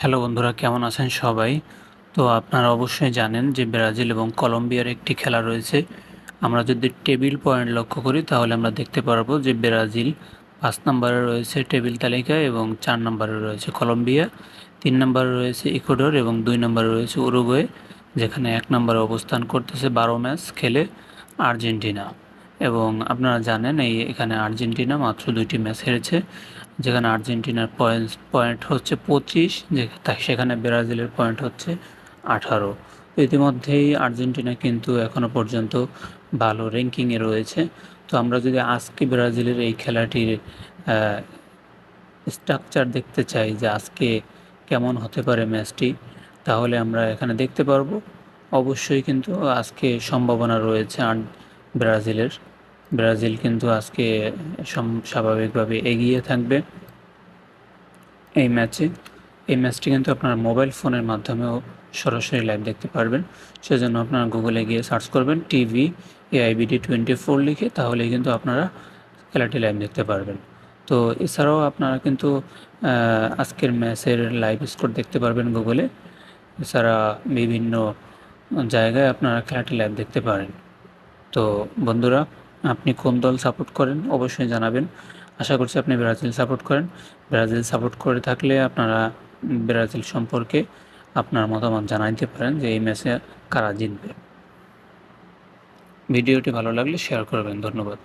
Hello বন্ধুরা, কেমন আছেন সবাই? তো আপনারা অবশ্যই জানেন যে ব্রাজিল এবং কলম্বিয়ার একটি খেলা রয়েছে। আমরা যদি টেবিল পয়েন্ট লক্ষ্য করি, তাহলে আমরা দেখতে পারব যে ব্রাজিল পাঁচ নম্বরে রয়েছে টেবিল তালিকায় এবং চার নম্বরে রয়েছে কলম্বিয়া, তিন নম্বরে রয়েছে ইকুয়েডর এবং দুই নম্বরে রয়েছে উরুগুয়ে, যেখানে এক নম্বরে অবস্থান করতেছে বারো ম্যাচ খেলে আর্জেন্টিনা। এবং আপনারা জানেন এই এখানে আর্জেন্টিনা মাত্র দুইটি ম্যাচ হেরেছে, যেখানে আর্জেন্টিনার পয়েন্ট পয়েন্ট হচ্ছে পঁচিশ, যে সেখানে ব্রাজিলের পয়েন্ট হচ্ছে আঠারো। ইতিমধ্যেই আর্জেন্টিনা কিন্তু এখনও পর্যন্ত ভালো র্যাঙ্কিংয়ে রয়েছে। তো আমরা যদি আজকে ব্রাজিলের এই খেলাটির স্ট্রাকচার দেখতে চাই যে আজকে কেমন হতে পারে ম্যাচটি, তাহলে আমরা এখানে দেখতে পারব। অবশ্যই কিন্তু আজকে সম্ভাবনা রয়েছে ব্রাজিলের। ব্রাজিল কিন্তু আজকে স্বাভাবিকভাবে এগিয়ে থাকবে। এই ম্যাচে, এই ম্যাচটি কিন্তু আপনার মোবাইল ফোনের মাধ্যমেও সরাসরি লাইভ দেখতে পারবেন। সেজন্য আপনারা গুগলে গিয়ে সার্চ করবেন টিভি এআইবিডি টোয়েন্টি ফোর লিখে তাহলে কিন্তু আপনারা খেলাটি লাইভ দেখতে পারবেন। তো এছাড়াও আপনারা কিন্তু আজকের ম্যাচের লাইভ স্কোর দেখতে পারবেন গুগলে। এছাড়া বিভিন্ন জায়গায় আপনারা খেলাটি লাইভ দেখতে পারেন। তো বন্ধুরা, আপনি কোন দল সাপোর্ট করেন অবশ্যই জানাবেন। আশা করছি আপনি ব্রাজিল সাপোর্ট করেন। ব্রাজিল সাপোর্ট করে থাকলে আপনারা ব্রাজিল সম্পর্কে আপনার মতামত জানাইতে পারেন যে এই ম্যাচে কারা জিতবে। ভিডিওটি ভালো লাগলে শেয়ার করবেন। ধন্যবাদ।